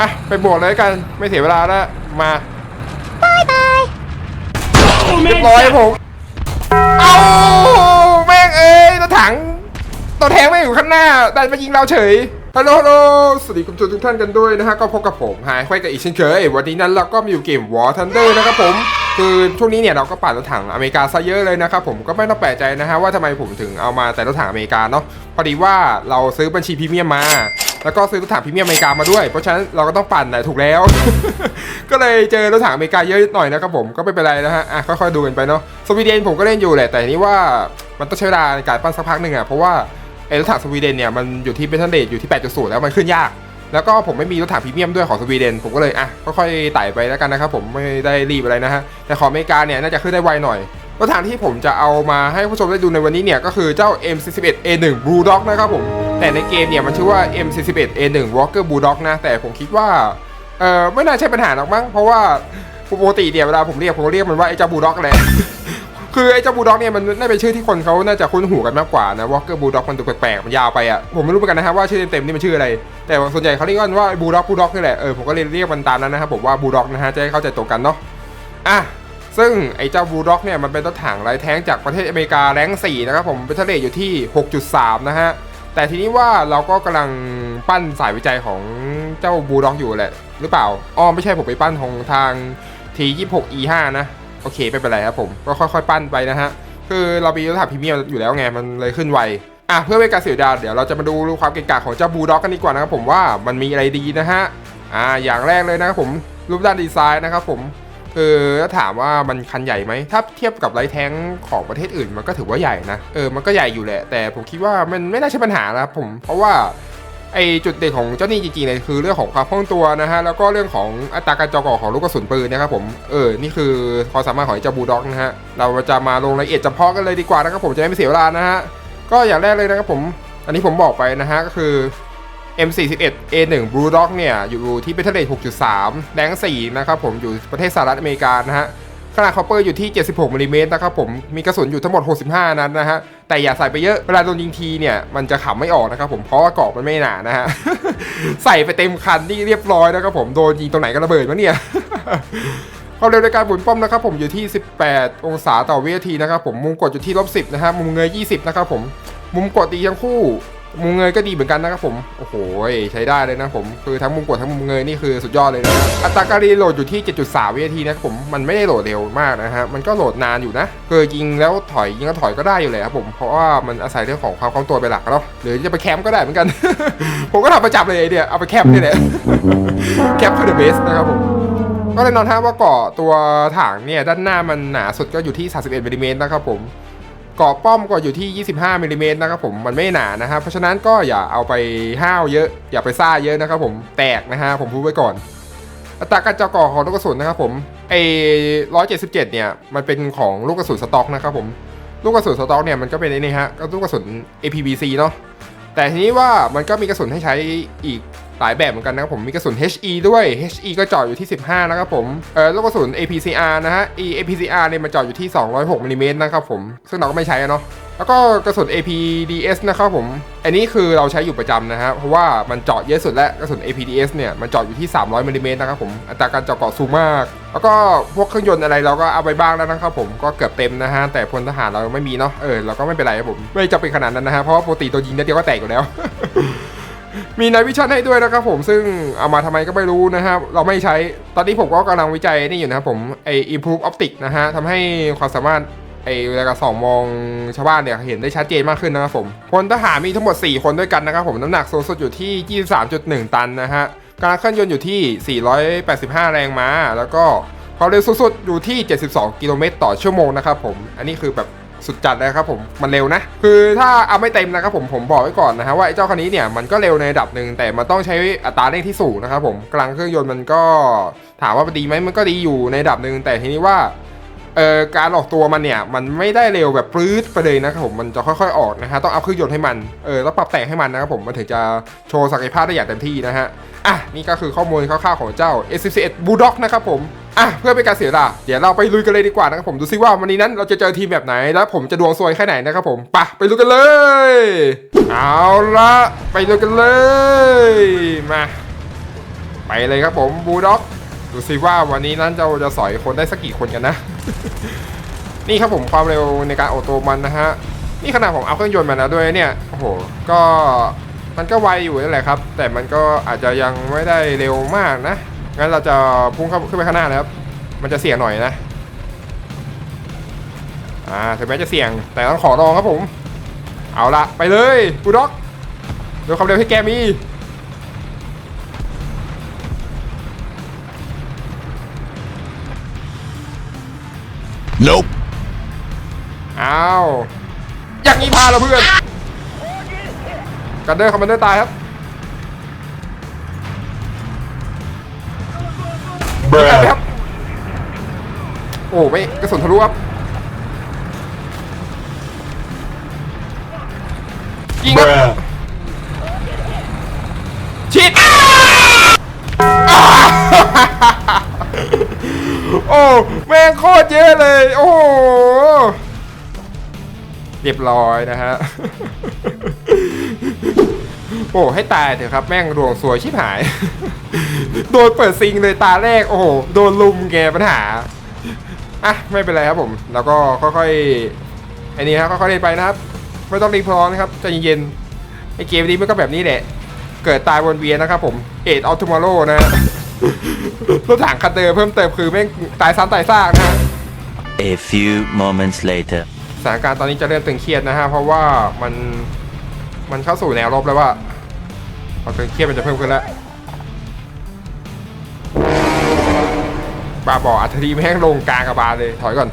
อะไปบวกเลยกันไม่เสียเวลาแล้วมาเรียบร้อยผมเอาแม่งเอ้ยรถถังตัวแทงไม่งอยู่ข้างหน้าดันมายิงเราเฉยฮัลโหลฮัลโหลสวัสดีคุณผู้ชมทุกท่านกันด้วยนะฮะก็พบกับผมหายไฟกับอีกเช่นเคยวันนี้นั้นเราก็มาอยู่เกม War Thunder นะครับผมคือช่วงนี้เนี่ยเราก็ปั่นรถถังอเมริกาซะเยอะเลยนะครับผมก็ไม่ต้องแปลกใจนะฮะว่าทำไมผมถึงเอามาแต่รถถังอเมริกาเนาะพอดีว่าเราซื้อบัญชีพรีเมียมมา แล้วก็ซื้อรถถังพรีเมียมอเมริกามาด้วย เพราะฉะนั้นเราก็ต้องปั่นแหละถูกแล้ว ก็เลยเจอรถถังอเมริกาเยอะหน่อยนะครับผมก็ไม่เป็นไรนะฮะอะค่อยๆดูกันไปเนาะสวีเดนผมก็เล่นอยู่แหละแต่นี่ว่ามันต้องใช้เวลาในการปั้นสักพักหนึ่งอะเพราะว่าไอ้รถถังสวีเดนเนี่ยมันอยู่ที่เบทันเดตอยู่ที่ 8.0 แล้วมันขึ้นยาก แล้วก็ผมไม่มีรถถังพรีเมียมด้วยของสวีเดน ผมก็เลยอะค่อยๆไต่ไปแล้วกันนะครับผมไม่ได้รีบอะไรนะฮะแต่ของอเมริกาเนี่ยน่าจะขึ้นได้ไวหน่อยรถถังที่ผมจะเอามาให้ผู้ชมได้ดูในวันนี้เนี่ยก็คือเจ้า M41A1 Blue Dog นะครับผม แต่ในเกมเนี่ยมันชื่อว่า M41A1 Walker Blue Dog นะ แต่ผมคิดว่าเออไม่น่าใช่ปัญหาหรอกมั้งเพราะว่าปกติเนี่ยเวลาผมเรียกผมเรียกมันว่าไอ้เจ้าบูลด็อกแหละคือไอ้เจ้าบูลด็อกเนี่ยมันน่าเป็นชื่อที่คนเขาน่าจะคุ้นหูกันมากกว่านะวอลเกอร์บูลด็อกมันดูแปลกๆมันยาวไปอะผมไม่รู้เหมือนกันนะครับว่าชื่อเต็มๆนี่มันชื่ออะไร แต่ส่วนใหญ่เขาเรียกกันว่าบูลด็อกบูลด็อกนี่แหละเออผมก็เลยเรียกมันตามนั้นนะครับผมว่าบูลด็อกนะฮะจะให้เข้าใจตรงกันเนาะอะซึ่งไอ้เจ้าบูลด็อกเนี่ยมันเป็นรถถังไร้แท้งจากประเทศอเมริกาแรง4นะครับผมเป็นทะเลอยู่ที่ 6.3 นะฮะ แต่ทีนี้ว่าเราก็กำลังปั้นสายวิจัยของเจ้าบูด็อกอยู่แหละ หรือเปล่าอ๋อไม่ใช่ผมไปปั้นของทาง T26E5 นะ โอเคไม่เป็นไรครับผม ก็ค่อยๆ ปั้นไปนะฮะ คือเรามีรถถังพรีเมียมอยู่แล้วไง มันเลยขึ้นไวอะเพื่อไม่การเสียเวลาเดี๋ยวเราจะมาดูความเก่งกาจของเจ้าบูด็อกกันดีกว่านะครับผมว่ามันมีอะไรดีนะฮะ อ่าอย่างแรกเลยนะครับผมรูปด้านดีไซน์นะครับผม คือถ้าถามว่ามันคันใหญ่ไหมถ้าเทียบกับไลท์แท้งของประเทศอื่น มันก็ถือว่าใหญ่นะเออมันก็ใหญ่อยู่แหละ แต่ผมคิดว่ามันไม่น่าใช่ปัญหานะครับผมเพราะว่าไอจุดเด่นของเจ้านี่จริงๆเลยคือเรื่องของความคล่องตัวนะฮะแล้วก็เรื่องของอัตราการจ่อก่อของลูกกระสุนปืนนะครับผมเออนี่คือความสามารถของเจ้าบูด็อกนะฮะเราจะมาลงรายละเอียดเฉพาะกันเลยดีกว่านะครับผมจะได้ไม่เสียเวลานะฮะก็อย่างแรกเลยนะครับผม อันนี้ผมบอกไปนะฮะก็คือ M41A1 Blue Dog เนี่ยอยู่ที่เบทเทเล6.3 แรง4นะครับผมอยู่ประเทศสหรัฐอเมริกานะฮะขนาดคอปเปอร์อยู่ที่ 76มิลลิเมตรนะครับผม มีกระสุนอยู่ทั้งหมด 65 นัดนะฮะ แต่อย่าใส่ไปเยอะ เวลาโดนยิงทีเนี่ย มันจะขำไม่ออกนะครับผม เพราะว่าเกราะมันไม่หนานะฮะ ใส่ไปเต็มคันนี่เรียบร้อยนะครับผม โดนยิงตรงไหนก็ระเบิดมะเนี่ยความเร็วในการหมุนป้อมนะครับผมอยู่ที่ 18 องศาต่อวินาทีนะครับผม มุมกดอยู่ที่ลบ10นะฮะ มุมเงย 20 นะครับผม มุมกดดีทั้งคู่ มุมเงยก็ดีเหมือนกันนะครับผมโอ้โหใช้ได้เลยนะผมคือทั้งมุมกดทั้งมุมเงยนี่คือสุดยอดเลยนะอัตราการรีโหลดอยู่ที่ 7.3 วินาทีนะครับผมมันไม่ได้โหลดเร็วมากนะฮะมันก็โหลดนานอยู่นะคือยิงแล้วถอยยิงแล้วถอยก็ได้อยู่เลยครับผมเพราะว่ามันอาศัยเรื่องของความคล่องตัวเป็นหลักเนาะหรือจะไปแคมป์ก็ได้เหมือนกัน ผมก็ทำประจำเลยไอเนี่ยเอาไปแคมป์นี่แหละแคมป์คือเดอะเบสนะครับผมก็แน่นอนฮะว่าเกาะตัวถังเนี่ยด้านหน้ามันหนาสุดก็อยู่ที่ 31มิลลิเมตรนะครับผม เกาะป้อมก็อยู่ที่ 25มิลลิเมตรนะครับผมมันไม่หนานะครับเพราะฉะนั้นก็อย่าเอาไปห้าวเยอะ อย่าไปซ่าเยอะนะครับผมแตกนะฮะผมพูดไว้ก่อน อัตราการเจาะก่อของลูกกระสุนนะครับผมไอ้177เนี่ยมันเป็นของลูกกระสุนสต็อกนะครับผมลูกกระสุนสต็อกเนี่ยมันก็เป็นไอ้นี่ฮะก็ลูกกระสุน APBC เนาะแต่ทีนี้ว่ามันก็มีกระสุนให้ใช้อีก หลายแบบเหมือนกันนะครับผมมีกระสุน HE ด้วย HE ก็เจาะอยู่ที่ 15 นะครับผมเออลูกกระสุน APCR นะฮะ E APCR เนี่ยมันเจาะอยู่ที่ 206มิลลิเมตรนะครับผมซึ่งเราก็ไม่ใช้เนาะแล้วก็กระสุน APDS นะครับผม อันนี้คือเราใช้อยู่ประจำนะฮะ เพราะว่ามันเจาะเยอะสุดและกระสุน APDS เนี่ย มันเจาะอยู่ที่ 300มิลลิเมตรนะครับผม อัตราการเจาะเกาะสูงมาก แล้วก็พวกเครื่องยนต์อะไรเราก็เอาไปบ้างแล้วนะครับผม ก็เกือบเต็มนะฮะ แต่พลทหารเราไม่มีเนาะ เออ เราก็ไม่เป็นไรครับผม ไม่จำเป็นขนาดนั้นนะฮะ เพราะว่าปกติตัวยิงนัดเดียวก็แตกอยู่แล้ว มีนายวิชั่นให้ด้วยนะครับผมซึ่งเอามาทำไมก็ไม่รู้นะครับเราไม่ใช้ตอนนี้ผมก็กำลังวิจัยนี่อยู่นะครับผมไอ improve optic นะฮะทำให้ความสามารถไอเวลากระส่องมองชาวบ้านเนี่ยเห็นได้ชัดเจนมากขึ้นนะครับผมพลทหารมีทั้งหมด 4 คนด้วยกันนะครับผมน้ำหนักสูงสุดอยู่ที่ 23.1 ตันนะฮะการเคลื่อนยนต์อยู่ที่ 485 แรงม้า แล้วก็ความเร็วสูงสุดอยู่ที่ 72 กิโลเมตรต่อชั่วโมงนะครับผมอันนี้คือแบบ สุดจัดเลยครับผมมันเร็วนะ คือถ้าเอาไม่เต็มนะครับผมผมบอกไว้ก่อนนะฮะว่าไอ้เจ้าคันนี้เนี่ยมันก็เร็วในระดับหนึ่งแต่มันต้องใช้อัตราเร่งที่สูงนะครับผมกลางเครื่องยนต์มันก็ถามว่าดีไหมมันก็ดีอยู่ในระดับหนึ่งแต่ทีนี้ว่า เอ่อการออกตัวมันเนี่ยมันไม่ได้เร็วแบบปลื้ดไปเลยนะครับผมมันจะค่อยๆออกนะฮะต้องเอาเครื่องยนต์ให้มันเออต้องปรับแต่งให้มันนะครับผมมันถึงจะโชว์ศักยภาพได้อย่างเต็มที่นะฮะอะนี่ก็คือข้อมูลคร่าวๆของเจ้า S11 Bulldog นะครับผมอะเพื่อเป็นการเสียเวลาเดี๋ยวเราไปลุยกันเลยดีกว่านะครับผมดูซิว่าวันนี้นั้นเราจะเจอทีมแบบไหนแล้วผมจะดวงซวยแค่ไหนนะครับผมปะไปลุยกันเลย เอาละไปลุยกันเลยมา ไปเลยครับผมบูด็อก ดูสิว่าวันนี้นั้นเราจะสอยคนได้สักกี่คนกันนะ นี่ครับผมความเร็วในการออโตมันนะฮะ นี่ขนาดผมเอาเครื่องยนต์มาแล้วด้วยเนี่ย โอ้โห ก็มันก็ไวอยู่นั่นแหละครับ แต่มันก็อาจจะยังไม่ได้เร็วมากนะ งั้นเราจะพุ่งข,ขึ้นไปข้างหน้าเลยครับ มันจะเสี่ยงหน่อยนะ อ่าถึงแม้จะเสี่ยง แต่ต้องขอลองครับผม เอาละไปเลยบูด็อกดูความเร็วที่แกมี Nope. อ้าวอย่างนี้พาเราเพื่อนกันเดอร์คอมมานเดอร์ตายครับ Bruh. ครับ โอ้ไม่กระสุนทะลุครับ ยิงครับ โอ้แม่งโคตรเยอะเลย โอ้เรียบร้อยนะฮะ โอ้ให้ตายเถอะครับ แม่งดวงสวยชิบหาย โดนเปิดซิงเลยตาแรก โอ้โห โดนลุมแกปัญหา อะ ไม่เป็นไรครับผม แล้วก็ค่อยๆไอ้นี่ครับค่อยๆเล่นไปนะครับ ไม่ต้องรีบร้อนนะครับใจเย็นๆไอเกมนี้มันก็แบบนี้แหละ เกิดตายวนเวียนนะครับผม เอ็ดออท o มาโ o นะฮะ รถถังคันเดิมเพิ่มเติมคือแม่งตายซ้ำตายซากนะฮะ A few moments later. สถานการณ์ตอนนี้จะเริ่มตึงเครียดนะฮะ เพราะว่ามันมันเข้าสู่แนวรบแล้วว่าพอตึงเครียดมันจะเพิ่มขึ้นแล้วบาบออัธรีแม่งลงกลางกระบาลเลยถอยก่อน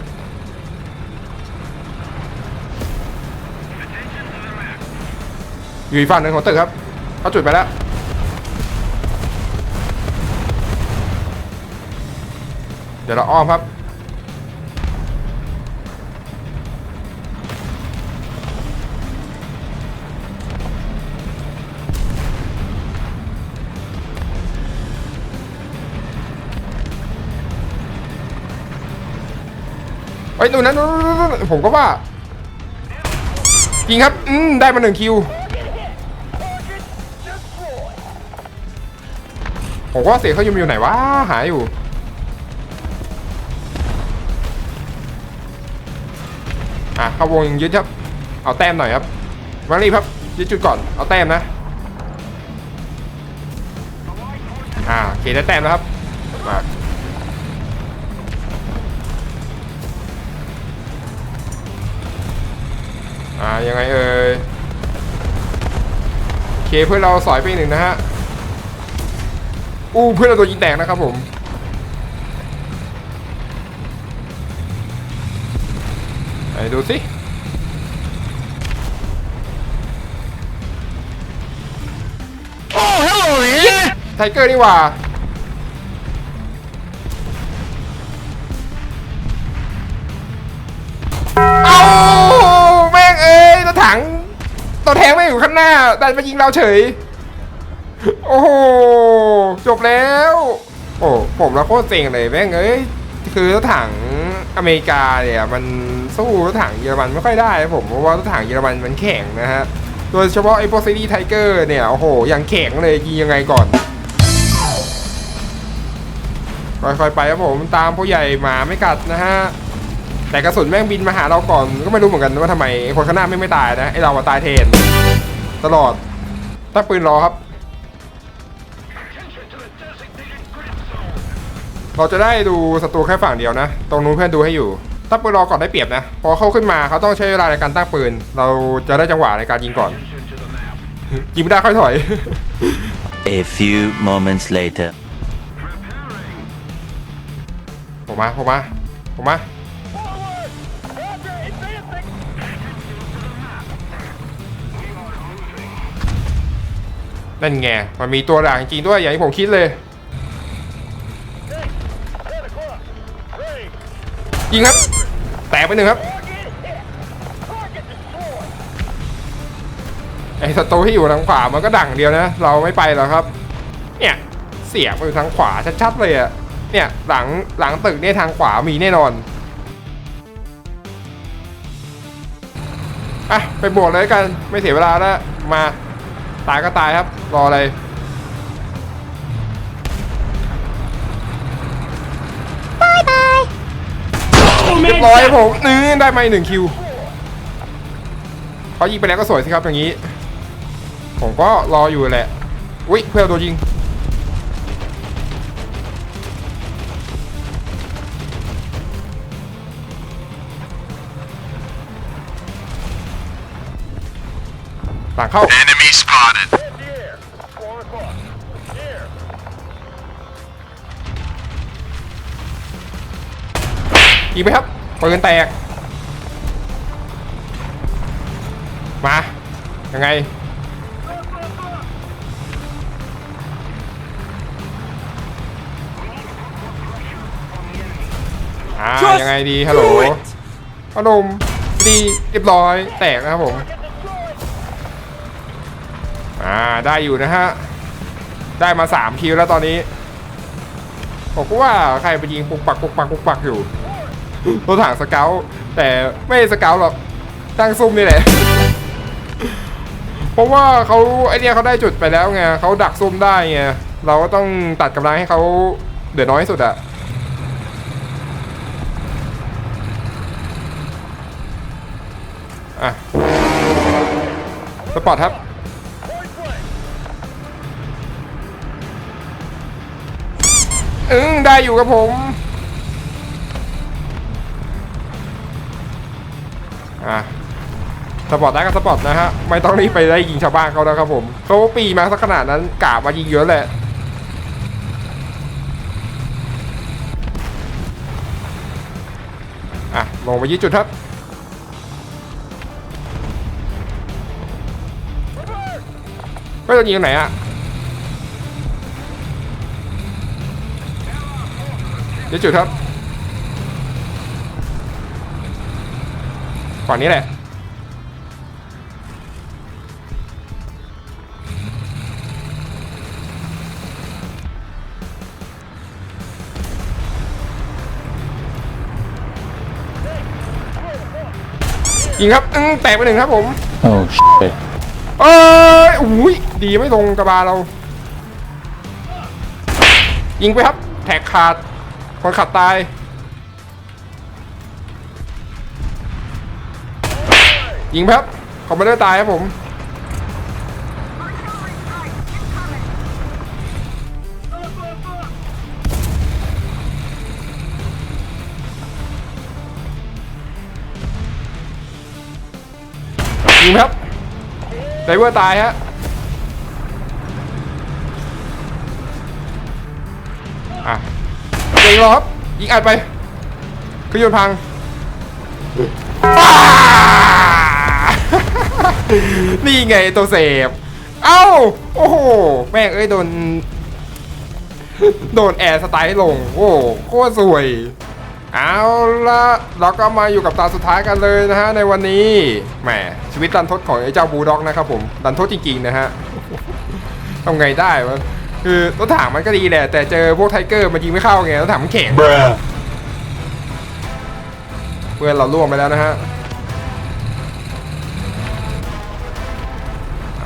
อยู่อีกฝั่งหนึ่งของตึกครับเขาจุดไปแล้ว ดี๋ยวเราอ้อมครับเฮ้ยนู่นนะนู่นนู่นนู่นผมก็ว่ายิงครับอืมได้มาหนึ่งคิว ผมว่าเสียเขาอยู่อยู่ไหนวะหายอยู่ อะเข้าวงยังยึดครับ เอาแต้มหน่อยครับมารีครับยึดจุดก่อนเอาแต้มนะอ่าโอเคได้แต้มแล้วครับมาอ่ายังไงเอ่ยโอเคเพื่อนเราสอยไปหนึ่งนะฮะอู้เพื่อนเราโดนยิงแตกนะครับผม ไหนดูสิ Oh, hello there. ไทเกอร์นี่หว่าเอาแม่งเอ้ยตัวถังตัวแทงไม่งอยู่ข้างหน้าแต่มายิงเราเฉย โอ้โหจบแล้ว โอ้ผมละโคตรเซ็งเลยแม่งเอ้ย คือรถถังอเมริกาเนี่ยมันสู้รถถังเยอรมันไม่ค่อยได้ผมเพราะว่ารถถังเยอรมันมันแข็งนะฮะโดยเฉพาะไอ้พวกซีรีส์ไทเกอร์เนี่ยโอ้โหยังแข็งเลยยิงยังไงก่อนค่อยๆไปครับผมตามผู้ใหญ่หมาไม่กัดนะฮะแต่กระสุนแม่งบินมาหาเราก่อนก็ไม่รู้เหมือนกันว่าทำไมคนข้างหน้าไม่ไม่ตายนะไอเราตายเทน ตลอดตั้งปืนรอครับ เราจะได้ดูศัตรูแค่ฝั่งเดียวนะ ตรงนู้นเพื่อนดูให้อยู่ตั้งปืนรอก่อนได้เปรียบนะ พอเข้าขึ้นมาเขาต้องใช้เวลาในการตั้งปืน เราจะได้จังหวะในการยิงก่อน ยิงไม่ได้ค่อยถอย A few moments later. ผมมาผมมาผมมานั่นไง มันมีตัวด่างจริงๆด้วยอย่างที่ผมคิดเลย ยิงครับ แตกไปหนึ่งครับไอ้ศัตรูที่อยู่ทางขวามันก็ดั่งเดียวนะ เราไม่ไปหรอกครับ เนี่ยเสียบไปทางขวาชัดๆเลยอะเนี่ยหลังหลังตึกเนี่ยทางขวามีแน่นอนอะไปบวกเลยกันไม่เสียเวลาแล้วมาตายก็ตายครับ รออะไร ร้อยผมนี่ได้มาอีกหนึ่งคิวเขายิงไปแล้วก็สวยสิครับอย่างนี้ ผมก็รออยู่แหละอุ้ยเพื่อนโดนยิงต่างเข้า ยิงไปครับปืนแตก มา ยังไง อ่า ยังไงดี ฮัลโหลพนมดีเรียบร้อย แตกนะครับผม อ่า ได้อยู่นะฮะ ได้มาสามคิวแล้วตอนนี้ผมก็ว่าใครไปยิงปุกปักปุกปักปุกปักอยู่ รถถังสเกลแต่ไม่สเกลหรอกตั้งซุ่มนี่แหละ เพราะว่าเขาไอเนี้ยเขาได้จุดไปแล้วไงเขาดักซุ่มได้ไงเราก็ต้องตัดกำลังให้เขาเดือดน้อยที่สุดอะอะสปอร์ตครับอืมได้อยู่กับผม อะสปอร์ตได้ก็สปอร์ตนะฮะไม่ต้องรีบไปได้ยิงชาวบ้านเขานะครับผมเขาปีมาสักขนาดนั้นกาบมายิงเยอะแหละอะลงไปยึดจุดครับไม่ต้องยิงไหนอะยึดจุดครับ ฝั่งนี้แหละยิงครับอึ้งแตกไปหนึ่งครับผม Oh shit. เอ้ยอุ้ยดีไม่ลงกระบาเรา ยิงไปครับ แท็กขาดคนขับตาย ยิงไปครับคอมมานเดอร์ตายครับผมยิงไปครับไดเวอร์ตายฮะอะเองรอครับยิงอัดไปเครื่องยนต์พังอ้า นี่ไงตัวเสพเอ้า โอ้โห แม่งเอ้ยโดน โดนแอร์สไตล์ลง โอ้โคตรสวย เอาละเราก็มาอยู่กับตาสุดท้ายกันเลยนะฮะ ในวันนี้ แหม ชีวิตรันทดของไอ้เจ้าบูลด็อกนะครับผม รันทดจริงๆนะฮะทำไงได้วะคือรถถังมันก็ดีแหละ แต่เจอพวกไทเกอร์มันยิงไม่เข้าไงรถถังมันแข็ง Bruh. เพื่อนเราล่วงไปแล้วนะฮะ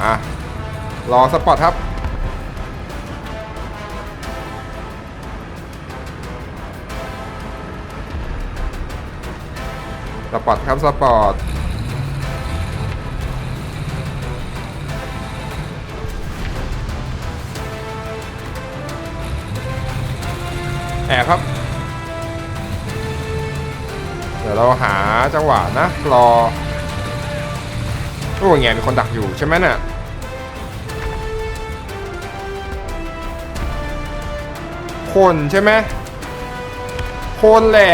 อะ รอสปอตครับ สปอตครับสปอตแอบครับ เดี๋ยวเราหาจังหวะนะรอ โอ้ยไงมีคนดักอยู่ใช่ไหมน่ะคนใช่ไหมคนแหละ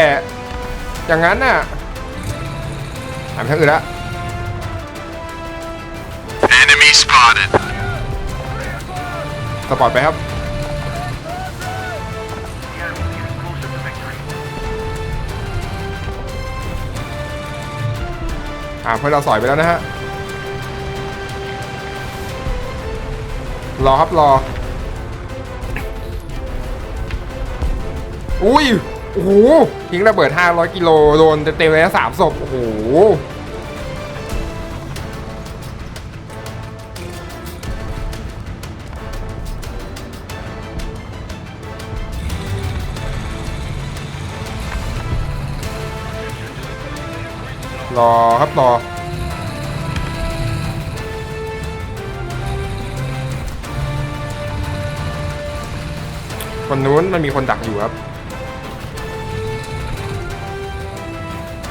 อย่างนั้นน่ะอ่านทางอื่นละ Enemy spotted. สปอร์ตไปครับอ่าเพื่อนเราสอยไปแล้วนะฮะ รอครับรอ อุ้ย โอ้โหทิ้งระเบิด 500 กิโลโดนเต็มๆเลยนะสามศพ โอ้โห รอครับรอ คนนู้นมันมีคนดักอยู่ครับ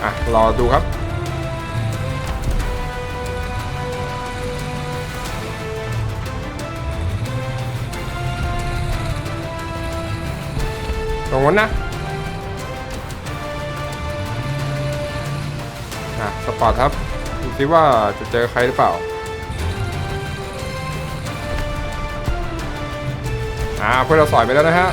อะ รอดูครับตรงนั้นนะอะ สปอร์ตครับดูซิว่าจะเจอใครหรือเปล่า อ่าเพื่อนเราสอยไปแล้วนะฮะ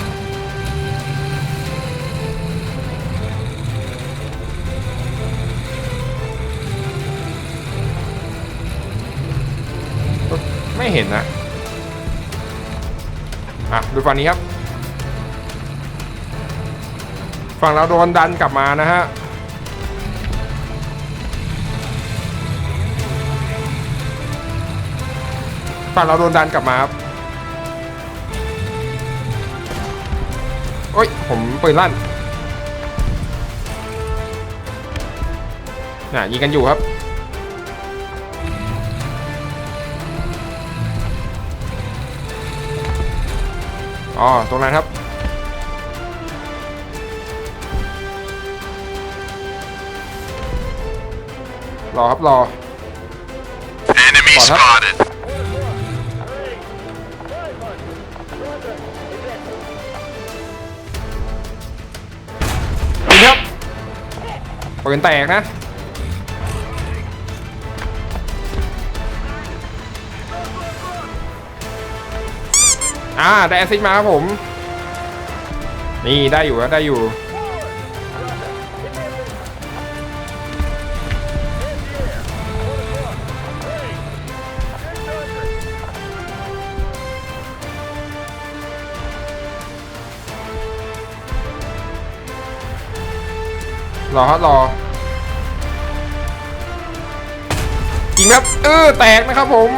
ไม่เห็นนะ อะ ดูฝั่งนี้ครับ ฝั่งเราโดนดันกลับมานะฮะฝั่งเราโดนดันกลับมาครับ โอ้ย ผมปืนลั่น น่ะยิงกันอยู่ครับ อ๋อ ตรงนั้นครับ รอครับ รอ Enemy Spot up. spotted. ปืนแตกนะอ่าได้แอซิสต์มาครับผม นี่ได้อยู่ครับได้อยู่ รอครับรอยิงครับเออแตกนะครับผม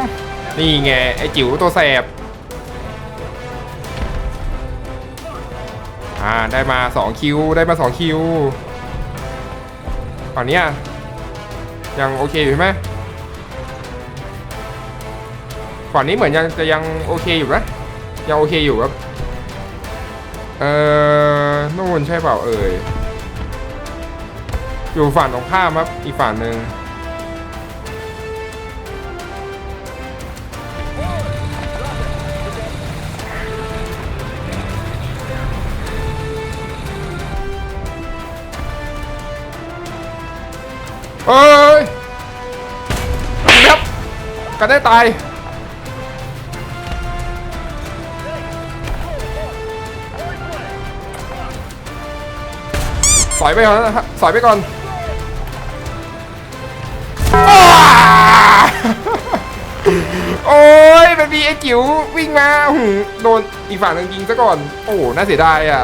นี่ไงไอ้จิ๋วตัวแสบอ่าได้มา 2 คิว ได้มา 2 คิวฝั่งนี้ยังโอเคอยู่ใช่ไหมฝั่งนี้เหมือนยังจะยังโอเคอยู่นะยังโอเคอยู่ครับ เอ่อนู่นใช่เปล่าเอ่ย อยู่ฝั่งตรงข้ามครับอีกฝั่งหนึ่งเอ้ยครับกันได้ตายสอยไปก่อนนะสอยไปก่อน โอ้ยเป็นบีไอ้จิ๋ววิ่งมาหืมโดนอีกฝั่งหนึงยิงซะก่อน โอ้หน่าเสียดายอะ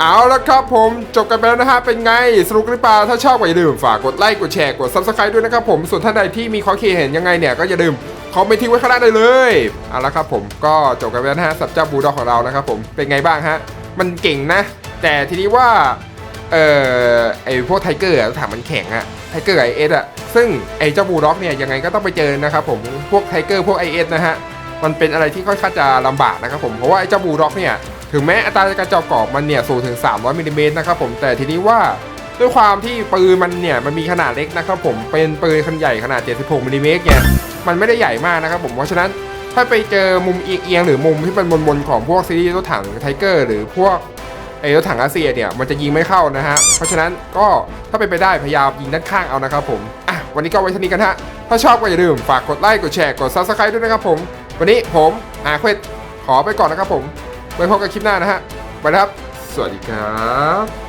เอาละครับผมจบกันไปแล้วนะฮะ เป็นไง สนุกหรือเปล่า ถ้าชอบก็อย่าลืมฝากกดไลค์กดแชร์กด subscribe ด้วยนะครับผมส่วนท่านใดที่มีข้อคิดเห็นยังไงเนี่ย ก็อย่าลืมคอมเมนต์ทิ้งไว้ข้างล่างได้เลยเอาละครับผมก็จบกันไปแล้วนะฮะสับเจ้าบูลด็อกของเรานะครับผมเป็นไงบ้างฮะมันเก่งนะ แต่ทีนี้ว่าเออไอพวกไทเกอร์อะถามมันแข็งอะ ไทเกอร์ไอเอสอะซึ่งไอเจ้าบูลด็อกเนี่ยยังไงก็ต้องไปเจอนะครับผมพวกไทเกอร์พวกไอเอสนะฮะมันเป็นอะไรที่ค่อนข้างจะลำบากนะครับผมเพราะว่าไอเจ้าบูลด็อกเนี่ยถึงแม้อัตราการเจาะกรอบมันเนี่ยสูงถึง 300มิลลิเมตรนะครับผมแต่ทีนี้ว่าด้วยความที่ปืนมันเนี่ยมันมีขนาดเล็กนะครับผมเป็นปืนขนาดใหญ่ขนาด 76มิลลิเมตรเนี่ยมันไม่ได้ใหญ่มากนะครับผมเพราะฉะนั้นถ้าไปเจอมุมเอียงๆหรือมุมที่เป็นบนๆของพวกซีรีส์รถถังไทเกอร์หรือพวก ไอ้รถถังอาเซียเนี่ยมันจะยิงไม่เข้านะฮะ เพราะฉะนั้นก็ถ้าเป็นไปได้พยายามยิงด้านข้างเอานะครับผมอะวันนี้ก็ไว้เท่านี้กันฮะ ถ้าชอบก็อย่าลืมฝากกดไลค์กดแชร์กด subscribe ด้วยนะครับผม วันนี้ผมอาเควดขอไปก่อนนะครับผมไว้พบกันคลิปหน้านะฮะไปครับ สวัสดีครับ